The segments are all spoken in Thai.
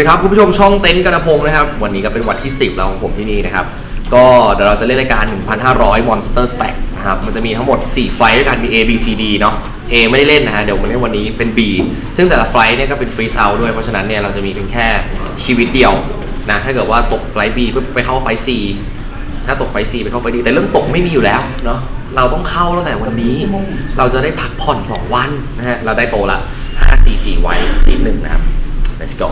สวัสดีครับคุณผู้ชมช่องเต็นท์กระพงนะครับ วันนี้ก็เป็นวันที่ 10 แล้วของผมที่นี่นะครับ ก็เดี๋ยวเราจะเล่นรายการ 1,500 Monster Stack นะครับมันจะมีทั้งหมด 4 ไฟล์ด้วยกันมี A B C D เนาะ A ไม่ได้เล่นนะฮะเดี๋ยวมาเล่นวันนี้เป็น B ซึ่งแต่ละไฟล์เนี่ยก็เป็นฟรีซ out ด้วยเพราะฉะนั้นเนี่ยเราจะมีเพียงแค่ชีวิตเดียวนะถ้าเกิดว่าตกไฟล์ B ไปเข้าไฟล์ C ถ้าตกไฟล์ C ไปเข้าไฟล์ D แต่เรื่องตกไม่มีอยู่แล้วเนาะเราต้องเข้าตั้งแต่วันนี้ เราจะได้พักผ่อน 2 วันนะฮะเราได้โตละ5 4 4ไว้ซีหนึ่งนะครับ let's go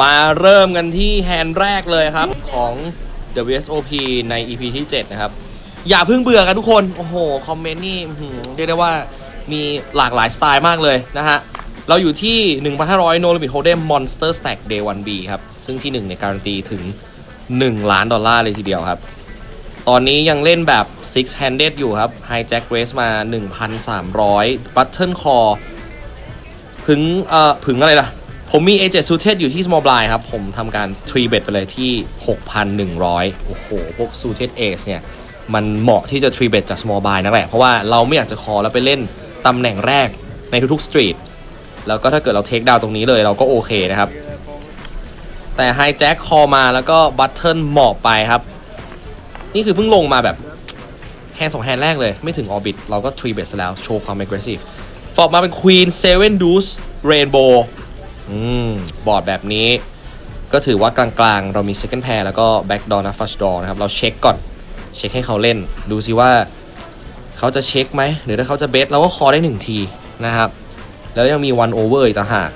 มาเริ่มกันที่แฮนด์แรกเลยครับของ WSOP ใน EP ที่ 7 นะครับ อย่าเพิ่งเบื่อกันทุกคน โอ้โห คอมเมนต์นี่เรียกได้ว่ามีหลากหลายสไตล์มากเลยนะฮะ เราอยู่ที่ 1,500 No Limit Hold'em Monster Stack Day 1B ครับ ซึ่งที่ 1 ในการันตีถึง 1 ล้านดอลลาร์เลยทีเดียวครับ ตอนนี้ยังเล่นแบบ six handed อยู่ครับ High Jack race มา 1,300 button core ถึงเอ่อถึงอะไรล่ะ ผมมี A7 suited อยู่ที่ small blind ครับ ผมทำการ3 bet ไปเลยที่ 6,100 โอ้โห พวก suited ace เนี่ย มันเหมาะที่จะ3 bet จาก small blind นั่นแหละ เพราะว่าเราไม่อยากจะคอแล้วไปเล่นตำแหน่งแรกในทุกๆ street แล้วก็ถ้าเกิดเรา take down ตรงนี้เลยเราก็โอเคนะครับ แต่ hijack คอมาแล้วก็ button เหมาะไปครับ นี่คือเพิ่งลงมาแบบแฮนด์สองแฮนด์แรกเลย ไม่ถึงออร์บิทเราก็3 bet ซะแล้ว โชว์ความ aggressive ฟอร์มาเป็น Queen 7 Deuce Rainbow อืมบอร์ดแบบนี้ ก็ถือว่ากลางๆ เรามี second pair แล้วก็ back door นะ first door นะครับ เราเช็คก่อน เช็คให้เขาเล่น ดูซิว่าเขาจะเช็คไหม หรือถ้าเขาจะเบสเราก็คอได้1ทีนะครับ แล้วยังมี one over อีกต่างหาก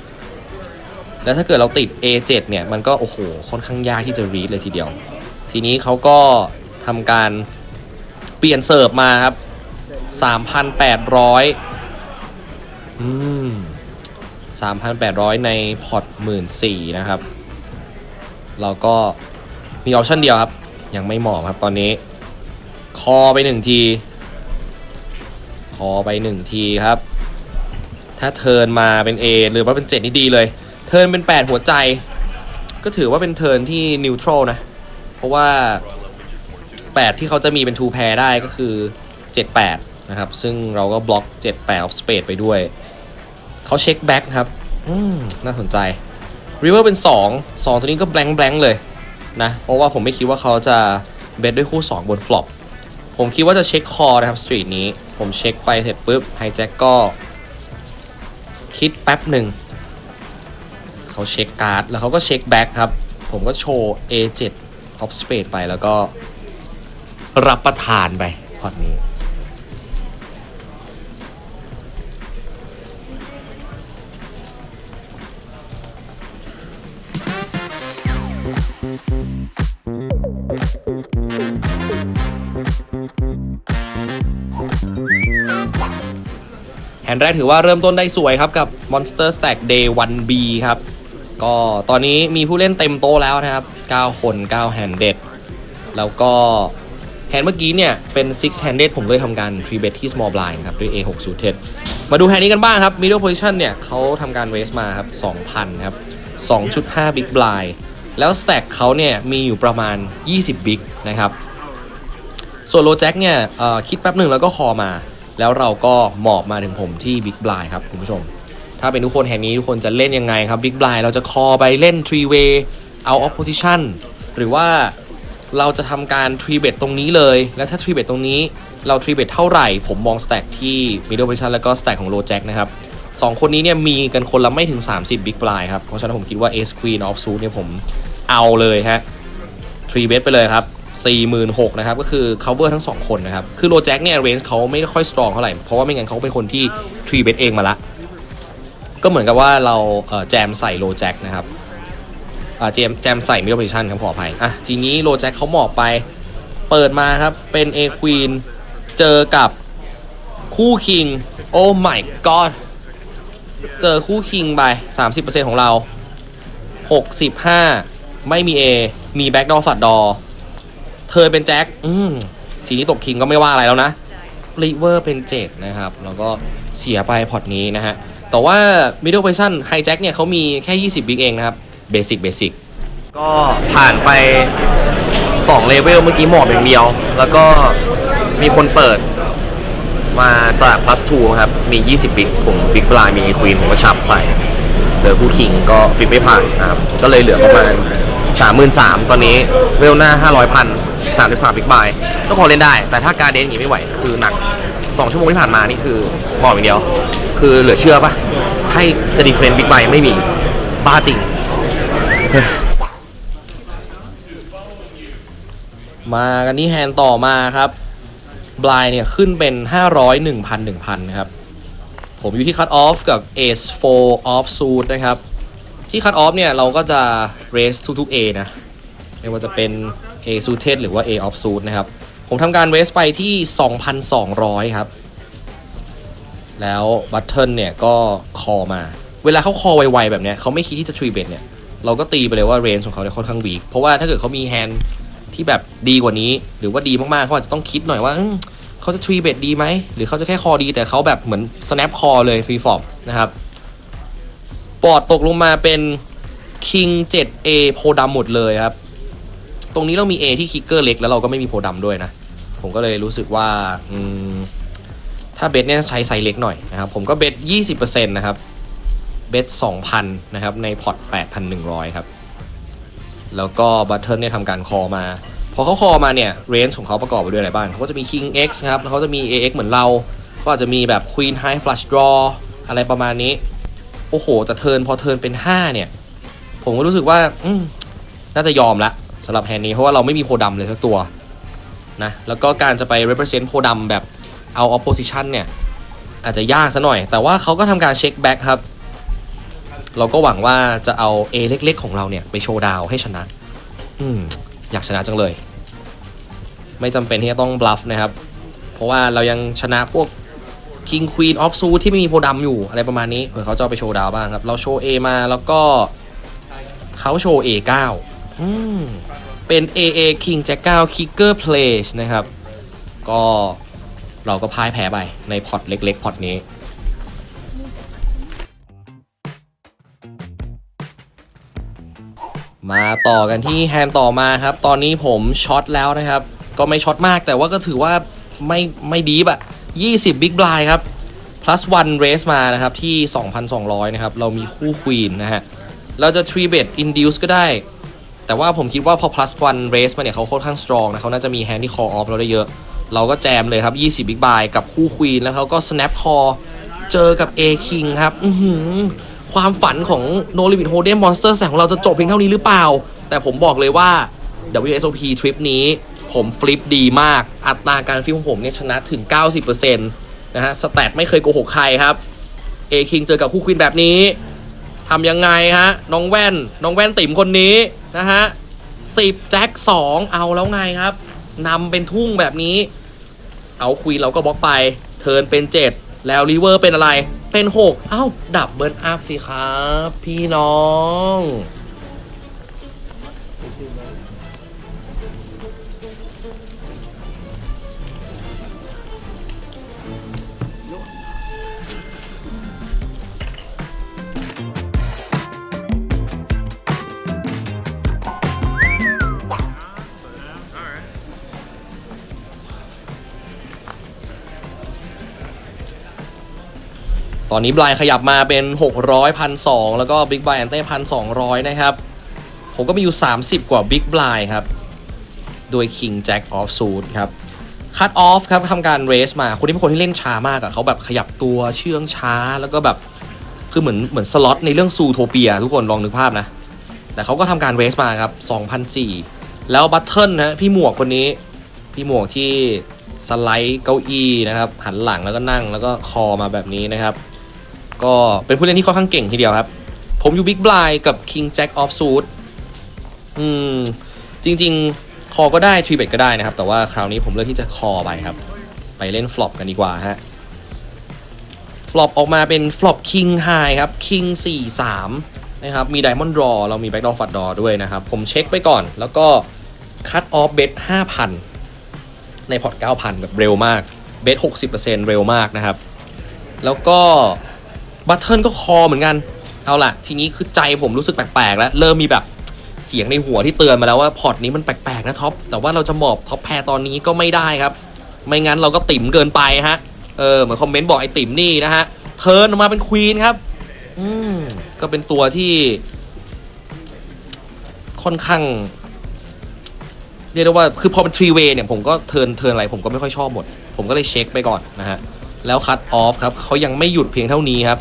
แล้วถ้าเกิดเราติด A7 เนี่ยมันก็โอ้โหค่อนข้างยากที่จะ read เลยทีเดียว ทีนี้เขาก็ทำการเปลี่ยนเสิร์ฟมาครับ 3,800 อืม 3,800 ในพอร์ต14,000นะครับ เราก็มีออปชั่นเดียวครับ ยังไม่เหมาะครับตอนนี้ คอไปหนึ่งที คอไปหนึ่งทีครับ ถ้าเทินมาเป็น A หรือว่าเป็น 7 นี่ดีเลย เทิร์นเป็น 8 หัวใจ ก็ถือว่าเป็นเทิร์นที่นิวทรัลนะ เพราะว่า 8 ที่เขาจะมีเป็น2 pair ได้ก็คือ 78 นะครับ ซึ่งเราก็บล็อก 78 of spade ไปด้วย เขาเช็คแบ็กครับ อืม น่าสนใจ River เป็น 2 2 ตัวนี้ก็แบงค์แบงค์เลยนะ เพราะว่าผมไม่คิดว่าเขาจะเบสด้วยคู่ 2 บนฟลอปผมคิดว่าจะเช็คคอนะครับสตรีทนี้ ผมเช็คไปเสร็จปุ๊บไฮแจ็คก็ คิดแป๊บหนึ่ง เขาเช็คการ์ด แล้วเขาก็เช็คแบ็กครับ ผมก็โชว์ A7 of spade ไปแล้วก็รับประทานไปพอร์ตนี้ แฮนด์แรกถือว่าเริ่มต้นได้สวยครับกับ Monster Stack Day 1B ครับ ก็ตอนนี้มีผู้เล่นเต็มโตแล้วนะครับ 9 คน 9 แฮนด์เด็ดแล้วก็แฮนด์เมื่อกี้เนี่ย เป็น6 handed ผมเลยทำการ3 bet ที่ small blind ครับ ด้วย A6 suited มาดูแฮนด์นี้กันบ้างครับ middle position เนี่ยเขาทำการ raise มาครับ 2,000 ครับ 2.5 big blind แล้ว stack เขาเนี่ยมีอยู่ประมาณ 20 big นะครับ ส่วนโลแจ็คเนี่ยคิดแป๊บหนึ่งแล้วก็คอมา แล้วเราก็หมอบมาถึงผมที่บิ๊กบลายครับคุณผู้ชม ถ้าเป็นทุกคนแห่งนี้ทุกคนจะเล่นยังไงครับบิ๊กบลายเราจะคอไปเล่น three way เอา opposition หรือว่าเราจะทำการ three bet ตรงนี้เลย แล้วถ้า three bet ตรงนี้เรา three bet เท่าไหร่ ผมมอง stack ที่ middle position แล้วก็ stack ของ low jack นะครับสองคนนี้เนี่ยมีกันคนละไม่ถึง 30 big blind ครับ เพราะฉะนั้นผมคิดว่า ace queen off suit เนี่ยผมเอาเลยฮะ3 bet ไปเลยครับ 46,000นะครับ ก็คือ cover ทั้ง 2 คนนะครับ คือโลแจ็คเนี่ย range เขาไม่ค่อย strong เท่าไหร่ เพราะว่าไม่งั้นเขาเป็นคนที่3 bet เองมาละ ก็เหมือนกับว่าเราแจมใส่โลแจ็คนะครับแจมแจมใส่ middle position ครับขออภัยอะทีนี้โลแจ็คเขาหมอบไปเปิดมาครับ เป็น A queen เจอกับคู่คิง โอ้ my god เจอคู่คิงไป 30%ของเรา 65 ไม่มี A มี back door ฝัดดอเทิร์นเป็นแจ็คอืมทีนี้ตกคิงก็ไม่ว่าอะไรแล้วนะริเวอร์เป็น7นะครับ แล้วก็เสียไปพอร์ตนี้นะฮะ แต่ว่า middle position hijack เนี่ยเขามีแค่ 20 บิ๊กเองนะครับเบสิกเบสิกก็ผ่านไป 2 เลเวลเมื่อกี้หมอบอย่างเดียว แล้วก็มีคนเปิดมาจาก plus 2ครับ มี 20 บิ๊กผมบิ๊กปลายมีควีนผมก็ชับใส่ เจอคู่คิงก็ฟิตไม่ผ่านนะครับ ก็เลยเหลือประมาณ 33,000ตอนนี้เวลหน้า 500พัน33บิ๊กบายก็พอเล่นได้ แต่ถ้าการเดนอย่างนี้ไม่ไหว คือหนัก 2 ชั่วโมงที่ผ่านมานี่คือหมอบอย่างเดียว คือเหลือเชื่อปะให้จะดีเฟนบิ๊กบไม่มีบ้าจริง มากันที่แฮนด์ต่อมาครับบลายเนี่ยขึ้นเป็น 500 1,000 1,000นะครับ ผมอยู่ที่คัตออฟกับ Ace 4 off suit นะครับ ที่คัตออฟเนี่ยเราก็จะ raise ทุกๆ A นะ ไม่ว่าจะเป็น A suited หรือว่า A off suit นะครับ ผมทำการ raise ไปที่ 2,200 ครับ แล้วบัตเทิลเนี่ยก็คอมา เวลาเขาคอไวๆแบบเนี้ยเขาไม่คิดที่จะทรีเบ t เนี่ยเราก็ตีไปเลยว่าเรนจ์ของเขาเนี่ยค่อนข้างวีคเพราะว่าถ้าเกิดเขามีแฮนด์ที่แบบดีกว่านี้ หรือว่าดีมากๆเขาอาจจะต้องคิดหน่อยว่าเขาจะทรีเบ t ดีไหมหรือเขาจะแค่คอดีแต่เขาแบบเหมือน snap คอเลยฟรีฟอร์มนะครับปอดตกลงมาเป็น King 7A โพดำหมดเลยครับ ตรงนี้เรามี A ที่คิกเกอร์เล็กแล้วเราก็ไม่มีโพดำด้วยนะ ผมก็เลยรู้สึกว่าอืม ถ้าเบสเนี่ยใช้ไซส์เล็กหน่อยนะครับ ผมก็เบส20%นะครับ เบส2,000 นะครับ ในพอร์ต 8,100 ครับ แล้วก็บัตเทิลเนี่ยทำการคอมา พอเขาคอมาเนี่ย เรนจ์ของเขาประกอบไปด้วยอะไรบ้างเขาก็จะมี King X นะครับ แล้วเขาจะมี AX เหมือนเรา ก็อาจจะมีแบบ Queen High Flush Draw อะไรประมาณนี้ โอ้โหแต่เทิร์นพอเทิร์นเป็น 5 เนี่ย ผมก็รู้สึกว่าอืน่าจะยอมละสำหรับแฮนนี้ เพราะว่าเราไม่มีโพดำเลยสักตัวนะ แล้วก็การจะไป represent โพดำแบบ เอา opposition เนี่ย อาจจะยากซะหน่อย แต่ว่าเขาก็ทำการเช็คแบ็กครับ เราก็หวังว่าจะเอา A เล็ก ๆ ของเราเนี่ย ไปโชว์ดาวให้ชนะ อืม อยากชนะจังเลย ไม่จำเป็นที่จะต้องบลัฟนะครับ เพราะว่าเรายังชนะพวก King Queen of Suit ที่ไม่มีโพดำอยู่อะไรประมาณนี้เผื่อเขาจะไปโชว์ดาวบ้างครับ เราโชว์ A มาแล้วก็เขาโชว์ A9 อืมเป็น AA King Jack 9 Kicker Place นะครับ ก็ เราก็พ่ายแพ้ไปในพอร์ตเล็ก ๆ พอร์ตนี้ มาต่อกันที่แฮนด์ต่อมาครับ ตอนนี้ผมช็อตแล้วนะครับ ก็ไม่ช็อตมากแต่ว่าก็ถือว่าไม่ไม่ดีบอะ20 Big Blind ครับ plus one race มานะครับที่ 2,200 นะครับ เรามีคู่ Queen นะฮะ เราจะ3 bet induce ก็ได้ แต่ว่าผมคิดว่าพอ plus one race มาเนี่ยเขาค่อนข้าง strong นะเขาน่าจะมี hand ที่ call off เราได้เยอะ เราก็แจมเลยครับ 20 big buy กับคู่ queen แล้วเขาก็ snap call เจอกับ A king ครับอืความฝันของ no limit hold'em monster แสงของเราจะจบเพียงเท่านี้หรือเปล่า แต่ผมบอกเลยว่า WSOP ทริปนี้ผมฟลิปดีมาก อัตราการฟลิปของผมเนี่ยชนะถึง 90%นะฮะ สแตทไม่เคยโกหกใครครับ A king เจอกับคู่ queen แบบนี้ทำยังไงฮะ น้องแว่น น้องแว่นติ๋มคนนี้นะฮะสิบแจ็คสองเอาแล้วไงครับนำเป็นทุ่งแบบนี้ เอาควีนเราก็บล็อกไป เทิร์นเป็น 7 แล้วรีเวอร์เป็นอะไร เป็น 6 เอ้า ดับเบิลอัพสิครับ พี่น้อง อนนี้บลายขยับมาเป็น 600พันสแล้วก็บิ๊กบายแอนเต้พันสองนะครับ ผมก็มีอยู่ 30 กว่าบิ๊กบลายครับ โดย King Jack of Suit ครับ Cut off ครับทำการเรสมาคนที่เป็นคนที่เล่นช้ามากอะเขาแบบขยับตัวเชื่องช้าแล้วก็แบบคือเหมือนเหมือนสล็อตในเรื่องซูโทเปียทุกคนลองนึกภาพนะ แต่เขาก็ทำการเรสมาครับ2,004 แล้วบัตเทิลนะพี่หมวกคนนี้ พี่หมวกที่สไลด์เก้าอี้นะครับ หันหลังแล้วก็นั่งแล้วก็คอมาแบบนี้นะครับ ก็เป็นผู้เล่นที่ค่อนข้างเก่งทีเดียวครับ ผมอยู่บิ๊กบลายกับ King Jack of Suit อืม จริง ๆ คอก็ได้ทรีเบตก็ได้นะครับ แต่ว่าคราวนี้ผมเลือกที่จะคอไปครับ ไปเล่นฟลอปกันดีกว่าฮะฟลอปออกมาเป็นฟลอป King High ครับ King 4 3 นะครับ มี Diamond Draw เรามี Backdoor Flush Draw ด้วยนะครับ ผมเช็คไปก่อน แล้วก็ Cut Off Bet 5,000 ในพอร์ต9,000 แบบเร็วมากเบส60%เร็วมากนะครับ แล้วก็ บัตเทิลก็คอเหมือนกัน เอาล่ะ ทีนี้คือใจผมรู้สึกแปลกๆแล้ว เริ่มมีแบบเสียงในหัวที่เตือนมาแล้วว่าพอร์ตนี้มันแปลกๆนะท็อป แต่ว่าเราจะหมอบท็อปแพรตอนนี้ก็ไม่ได้ครับ ไม่งั้นเราก็ติ่มเกินไปฮะ เออเหมือนคอมเมนต์บอกไอ้ติ่มนี่นะฮะ เทิร์นออกมาเป็นควีนครับ อืมก็เป็นตัวที่ ค่อนข้างเรียกได้ว่าคือพอเป็นทรีเวย์เนี่ยผมก็เทิร์นเทิร์นอะไรผมก็ไม่ค่อยชอบหมด ผมก็เลยเช็คไปก่อนนะฮะ แล้วคัตออฟครับเขายังไม่หยุดเพียงเท่านี้ครับ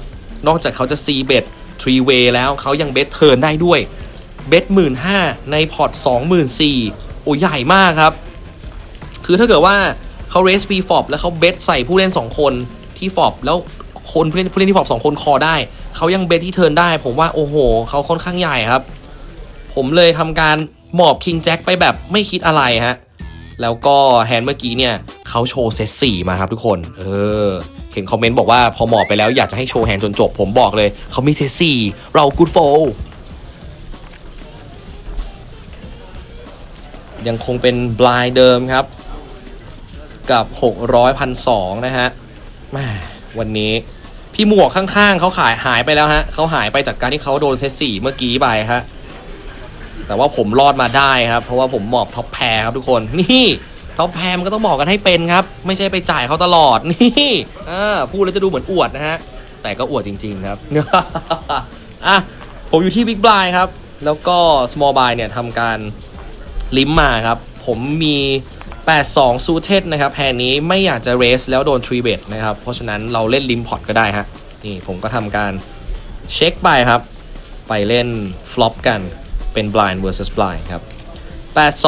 นอกจากเขาจะซีเบดทรีเวย์แล้วเขายังเบสเทิร์นได้ด้วยเบสหมื่นห้าในพอร์ตสองหมื่นสี่โอ้ใหญ่มากครับ คือถ้าเกิดว่าเขาเรสปีฟอบแล้วเขาเบสใส่ผู้เล่น 2 คนที่ฟอบแล้วคนผู้เล่นผู้เล่นที่ฟอบสองคนคอได้ เขายังเบสที่เทิร์นได้ ผมว่าโอ้โหเขาค่อนข้างใหญ่ครับ ผมเลยทำการหมอบคิงแจ็คไปแบบไม่คิดอะไรฮะแล้วก็แฮนด์เมื่อกี้เนี่ยเขาโชว์เซตสี่มาครับทุกคน เออ เห็นคอมเมนต์บอกว่าพอหมอบไปแล้วอยากจะให้โชว์แฮนด์จนจบ ผมบอกเลยเขามีเซตสี่เรากูดโฟยังคงเป็นบลายเดิมครับ กับ 600พันสองนะฮะแม่วันนี้พี่หมวกข้างๆเขาขายหายไปแล้วฮะเขาหายไปจากการที่เขาโดนเซตสี่เมื่อกี้ไปฮะแต่ว่าผมรอดมาได้ครับ เพราะว่าผมหมอบท็อปแพรครับทุกคนนี่ ท็อปแพมก็ต้องหมอบกันให้เป็นครับ ไม่ใช่ไปจ่ายเขาตลอดนี่อ่าพูดแล้วจะดูเหมือนอวดนะฮะ แต่ก็อวดจริง ๆ ครับอะผมอยู่ที่ Big Blind ครับ แล้วก็ Small Buy เนี่ยทำการลิมมาครับ ผมมี 82 ซูเทสนะครับแพรนี้ไม่อยากจะเรสแล้วโดนทรีเบตนะครับ เพราะฉะนั้นเราเล่นลิมพอร์ตก็ได้ฮะ นี่ผมก็ทำการเช็คไปครับ ไปเล่นฟลอปกันเป็น blind versus blind ครับ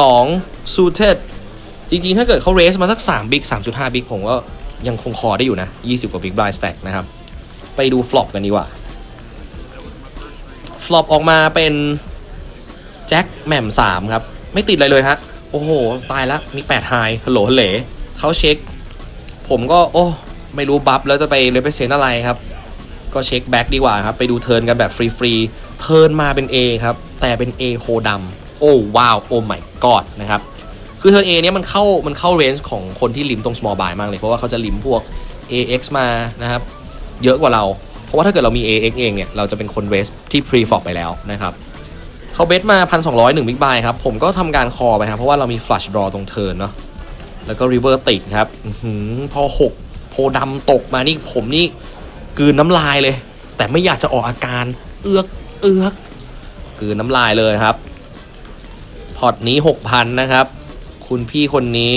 82 suited จริงๆ ถ้าเกิดเขาเรสมาสัก3 big 3.5 big ผมก็ยังคงคอได้อยู่นะ 20 กว่า big blind stack นะครับ ไปดู flop กันดีกว่า flop ออกมาเป็นแจ็คแหม่ม3ครับ ไม่ติดอะไรเลยฮะ โอ้โห ตายล้วมี8 high ฮัลโหลเหลเขาเช็ค ผมก็โอ้ ไม่รู้บัฟแล้วจะไปเลเ e เซนอะไรครับ ก็เช็คแบ็กดีกว่าครับ ไปดูเทิร์นกันแบบฟรีๆเทิร์นมาเป็น A ครับ แต่เป็น A โฮดำโอ้ว้าวโอ้ my god นะครับ คือเทิร์น A เนี้ยมันเข้ามันเข้าเรนจ์ของคนที่ลิมตรง small buy มากเลยเพราะว่าเขาจะลิมพวก AX มานะครับ เยอะกว่าเรา เพราะว่าถ้าเกิดเรามี AX เองเนี่ย เราจะเป็นคนเรสที่ pre flop ไปแล้วนะครับเขาเบสมา 1,200หนึ่งบิ๊กบายครับ ผมก็ทำการคอไปครับ เพราะว่าเรามี flush draw ตรงเทิร์นเนาะแล้วก็ river ติดครับอื้อหือพอ 6 โพดำตกมานี่ผมนี่กืนน้ำลายเลย แต่ไม่อยากจะออกอาการเอือกเอือกกืนน้ำลายเลยครับพอตนี้ 6,000 นะครับ คุณพี่คนนี้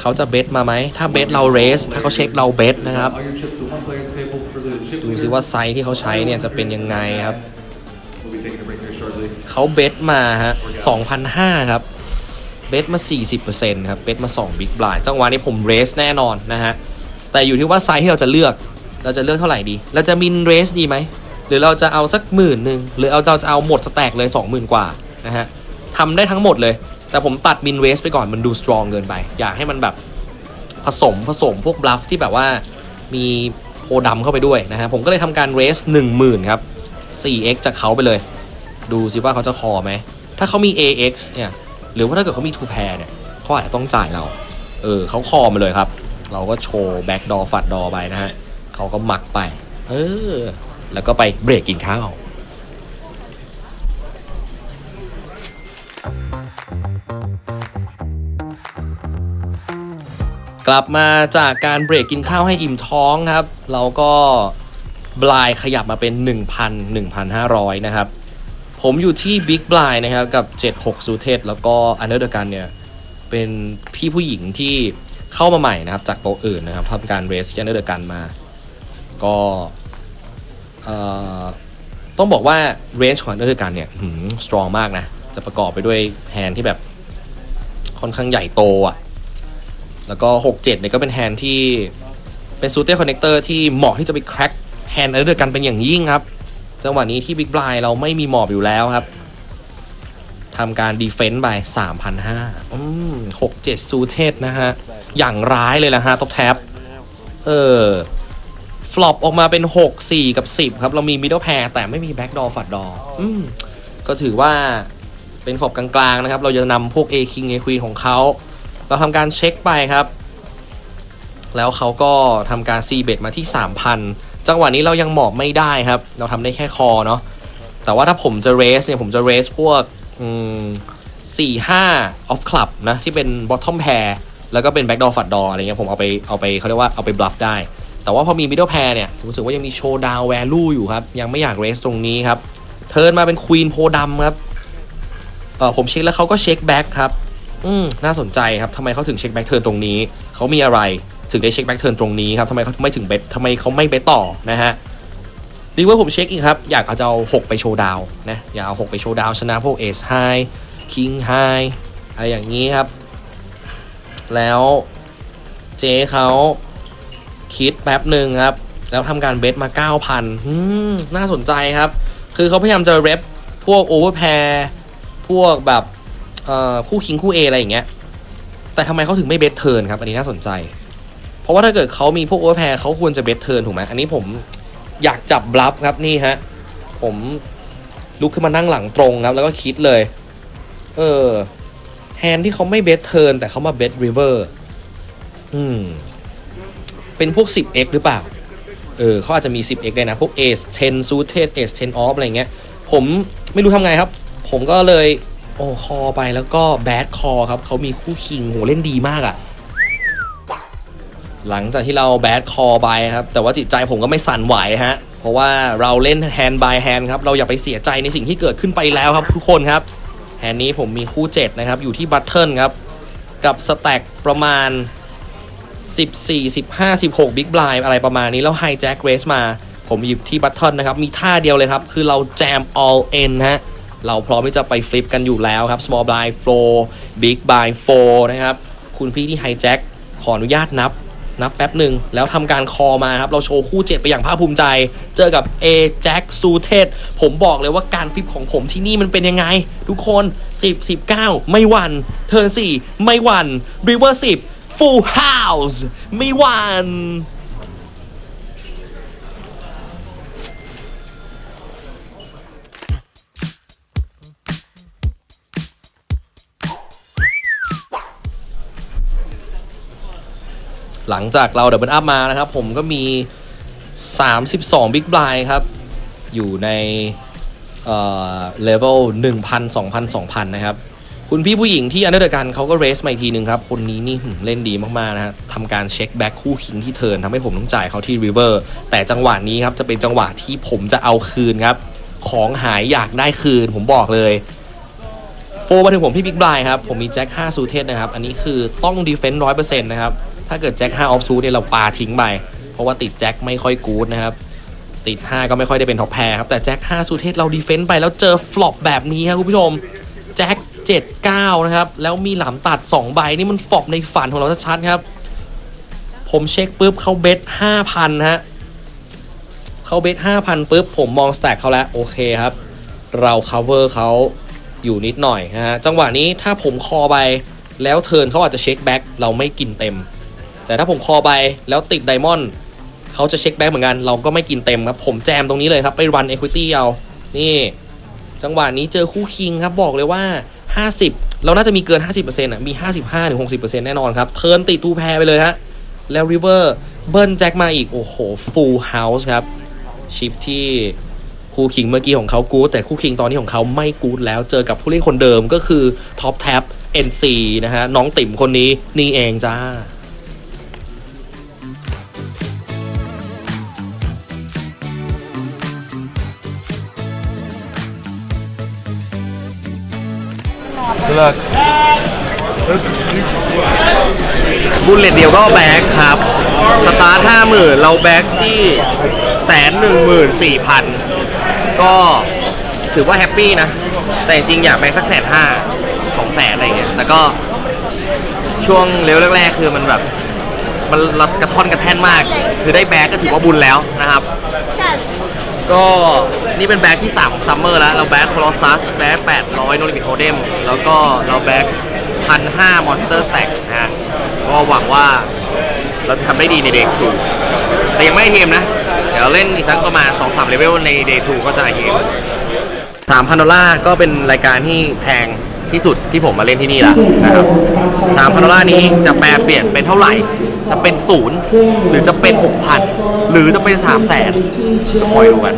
เขาจะเบสมาไหม ถ้าเบสเราเรส ถ้าเขาเช็คเราเบสนะครับ ดูซิว่าไซส์ที่เขาใช้เนี่ยจะเป็นยังไงครับ เขาเบสมาฮะ2,500ครับ เบสมา 40%ครับ เบสมา 2 บิ๊กบลายจังหวะนี้ผมเรสแน่นอนนะฮะ แต่อยู่ที่ว่าไซส์ที่เราจะเลือก เราจะเลือกเท่าไหร่ดี เราจะมินเรสดีไหม หรือเราจะเอาสักหมื่นหนึ่ง หรือเอาเราจะเอาหมดสแต็กเลย 20,000 กว่านะฮะทำได้ทั้งหมดเลย แต่ผมตัดมินเรสไปก่อนมันดูสตรองเกินไป อยากให้มันแบบผสมผสมพวกบลัฟที่แบบว่ามีโพดำเข้าไปด้วยนะฮะ ผมก็เลยทำการเรส10,000 ครับ 4x จากเขาไปเลย ดูสิว่าเขาจะคอไหม ถ้าเขามี AX เนี่ย หรือว่าถ้าเกิดเขามี2 pair เนี่ยเขาอาจจะต้องจ่ายเรา เออเขาคอมาเลยครับ เราก็โชว์แบ็กดอฟัดดอไปนะฮะเขาก็หมักไป เออ แล้วก็ไปเบรกกินข้าว กลับมาจากการเบรกกินข้าวให้อิ่มท้องครับ เราก็บลายขยับมาเป็น 1,000 1,500 นะครับ ผมอยู่ที่ Big Blind นะครับ กับ 76ซูเทสแล้วก็อันเดอร์เดกันเนี่ย เป็นพี่ผู้หญิงที่เข้ามาใหม่นะครับ จากโต๊ะอื่นนะครับทำการเรสอันเดอร์เดกันมา ก็เอ่อต้องบอกว่าเรนจ์ของอันเดอร์เดกันเนี่ยสตรองมากนะ จะประกอบไปด้วยแฮนที่แบบค่อนข้างใหญ่โตอะ แล้วก็ 67เนี่ยก็เป็นแฮนด์ที่เป็นซูเทสคอนเนคเตอร์ที่เหมาะที่จะไปแคร็กแฮนด์อันเดอร์เดกันเป็นอย่างยิ่งครับ จังหวะนี้ที่บิ๊กบลายเราไม่มีหมอบอยู่แล้วครับทำการดีเฟนต์ไป3,500อืม6-7ซูเทสนะฮะ อย่างร้ายเลยนะฮะท็อปแท็บเออ ฟลอปออกมาเป็น 6 4 กับ 10 ครับ เรามีมิดเดิลแพร์แต่ไม่มีแบ็กดอร์ฝัดดออืมก็ถือว่าเป็นฟลอปกลางๆนะครับ เราจะนำพวก A King A Queen ของเขา เราทำการเช็คไปครับ แล้วเขาก็ทำการซีเบตมาที่ 3,000 จังหวะนี้เรายังหมอบไม่ได้ครับ เราทำได้แค่คอเนาะแต่ว่าถ้าผมจะเรสเนี่ยผมจะเรสพวกสี่ห้าออฟคลับนะ ที่เป็น bottom pair แล้วก็เป็น back door f ัด door อะไรเงี้ยผมเอาไปเอาไปเขาเรียกว่าเอาไปบลัฟได้ แต่ว่าพอมี middle pair เนี่ยรู้สึกว่ายังมีโชว์ดาว value อยู่ครับ ยังไม่อยากเรสตรงนี้ครับ เทิร์นมาเป็นควีนโพดำครับเออผมเช็คแล้วเขาก็เช็คแบ็กครับ อืมน่าสนใจครับทำไมเขาถึงเช็คแบ็กเทิร์นตรงนี้ เขามีอะไรถึงได้เช็คแบ็กเทิร์นตรงนี้ครับทำไมเขาไม่ถึงเบสทำไมเขาไม่เบสต่อนะฮะดีว่าผมเช็คอีกครับ อยากเอาจะเอา 6 ไปโชว์ดาวนะ อยากเอา 6 ไปโชว์ดาวชนะพวกเอสไฮคิงไฮอะไรอย่างนี้ครับ แล้วเจ๊เขาคิดแป๊บหนึ่งครับ แล้วทำการเบสมา 9,000อืมน่าสนใจครับ คือเขาพยายามจะเรปพวกโอเวอร์แพร์พวกแบบ เอ่อคู่คิงคู่เออะไรอย่างเงี้ย แต่ทำไมเขาถึงไม่เบสเทิร์นครับ อันนี้น่าสนใจ เพราะว่าถ้าเกิดเขามีพวกโอเวอร์แพร์เขาควรจะเบสเทิร์นถูกไหมอันนี้ผมอยากจับบลัฟครับนี่ฮะ ผมลุกขึ้นมานั่งหลังตรงครับ แล้วก็คิดเลย เออแฮนด์ที่เขาไม่เบสเทิร์นแต่เขามาเบสริเวอร์อืม เป็นพวก 10x หรือเปล่า เออเขาอาจจะมี 10x ได้นะ พวก ace 10 suited ace 10 off อะไรเงี้ย ผมไม่รู้ทำไงครับ ผมก็เลย โอ้คอไปแล้วก็ bad call ครับเขามีคู่คิงโหเล่นดีมากอะ่ะ หลังจากที่เรา bad call ไปครับ แต่ว่าจิตใจผมก็ไม่สั่นไหวฮะ เพราะว่าเราเล่น hand by hand ครับเราอย่าไปเสียใจในสิ่งที่เกิดขึ้นไปแล้วครับ ทุกคนครับแฮนด์นี้ผมมีคู่ 7 นะครับ อยู่ที่บัตเทิลครับ กับสแต็กประมาณ 14 15 16บิ๊กบลายอะไรประมาณนี้แล้วไฮแจ็คเรสมา ผมหยิบที่บัตเทอนนะครับ มีท่าเดียวเลยครับ คือเราแจม all in ฮะ เราพร้อมที่จะไปฟลิปกันอยู่แล้วครับ small blind flow big blind four นะครับ คุณพี่ที่ไฮแจ็คขออนุญาตนับ นับแป๊บหนึ่ง แล้วทำการคอมาครับ เราโชว์คู่7ไปอย่างภาคภูมิใจ เจอกับ A Jack s u t e d ผมบอกเลยว่าการฟลิปของผมที่นี่มันเป็นยังไง ทุกคน 10 19 ไม่วัน เทิร์น4ไม่วัน River 10 Full House ไม่วัน หลังจากเราเดบเบิลอัพมานะครับ ผมก็มี 32 Big Blind ครับ อยู่ในเอ่อเลเวล1,000 2,000 2,000 นะครับ คุณพี่ผู้หญิงที่อันเดอร์กันเขาก็เรสมาอีกทีหนึ่งครับ คนนี้นี่เล่นดีมากๆนะฮะทำการเช็คแบ็คคู่คิงที่เทิร์นทำให้ผมต้องจ่ายเขาที่ริเวอร์แต่จังหวะนี้ครับ จะเป็นจังหวะที่ผมจะเอาคืนครับ ของหายอยากได้คืนผมบอกเลยโฟมาถึงผมที่บิ๊กบลายครับ ผมมีแจ็ค5ซูเทสนะครับ อันนี้คือต้องดีเฟนต์ร้อยเปอร์เซ็นต์นะครับ ถ้าเกิดแจ็ค5ออฟซูเนี่ยเราปาทิ้งไป เพราะว่าติดแจ็คไม่ค่อยกู๊ดนะครับ ติด 5 ก็ไม่ค่อยได้เป็นท็อปแพรครับ แต่แจ็ค5ซูเทสเราดีเฟนต์ไปแล้วเจอฟลอปแบบนี้ครับคุณผู้ชมแจ็ค7 9 นะครับ แล้วมีหลามตัด 2 ใบนี่มันฟลอปในฝันของเราชัดๆครับ ผมเช็คปุ๊บเขาเบส5,000ฮะเขาเบส5,000ปุ๊บผมมองสแต็กเขาแล้วโอเคครับ เรา cover เขาอยู่นิดหน่อยนะฮะจังหวะนี้ถ้าผมคอไปแล้วเทิร์นเขาอาจจะเช็คแบ็กเราไม่กินเต็ม แต่ถ้าผมคอไปแล้วติดไดมอนด์เขาจะเช็คแบ็กเหมือนกัน เราก็ไม่กินเต็มครับ ผมแจมตรงนี้เลยครับ ไปรัน Equity เอา นี่ จังหวะนี้เจอคู่คิงครับ บอกเลยว่า 50 เราน่าจะมีเกิน 50%อะมี 55-60%แน่นอนครับ เทิร์นติดทูแพรไปเลยฮะ แล้วริเวอร์เบิ้ลแจ็คมาอีก โอ้โห full house ครับ ชิปที่คู่คิงเมื่อกี้ของเขากู๊ดแต่คู่คิงตอนนี้ของเขาไม่กู๊ดแล้วเจอกับผู้เล่นคนเดิมก็คือท็อปแท็บ NC นะฮะน้องติ๋มคนนี้นี่เองจ้า Good luck. บุลเลตเดียวก็แบ็กครับ สตาร์ทห้าหมื่นเราแบ็กที่แสนหนึ่งหมื่นสี่พันก็ถือว่าแฮปปี้นะ แต่จริงๆอยากแบ็กสักแสนห้าสองแสนอะไรเงี้ยแต่ก็ช่วงเลเวลแรกๆคือมันแบบ มันกระท่อนกระแท่นมาก คือได้แบ็กก็ถือว่าบุญแล้วนะครับ ก็ นี่เป็นแบ็กที่ 3 ของซัมเมอร์แล้ว เราแบ็กโคลอซัสแบ็ก800โนลิมิตโทเดมแล้วก็เราแบ็ก1,500มอนสเตอร์สแต็กนะฮะก็หวังว่าเราจะทำได้ดีใน Day 2แต่ยังไม่ได้เทมนะ เดี๋ยวเล่นอีกสักประมาณ2-3เลเวลใน Day 2ก็จะเทม3,000ดอลลาร์ก็เป็นรายการที่แพงที่สุดที่ผมมาเล่นที่นี่ละนะครับ3,000ดอลลาร์นี้จะแปลเปลี่ยนเป็นเท่าไหร่ จะเป็นศูนย์หรือจะเป็น6,000หรือจะเป็น3 0 0 0 0 0คอยดูกัน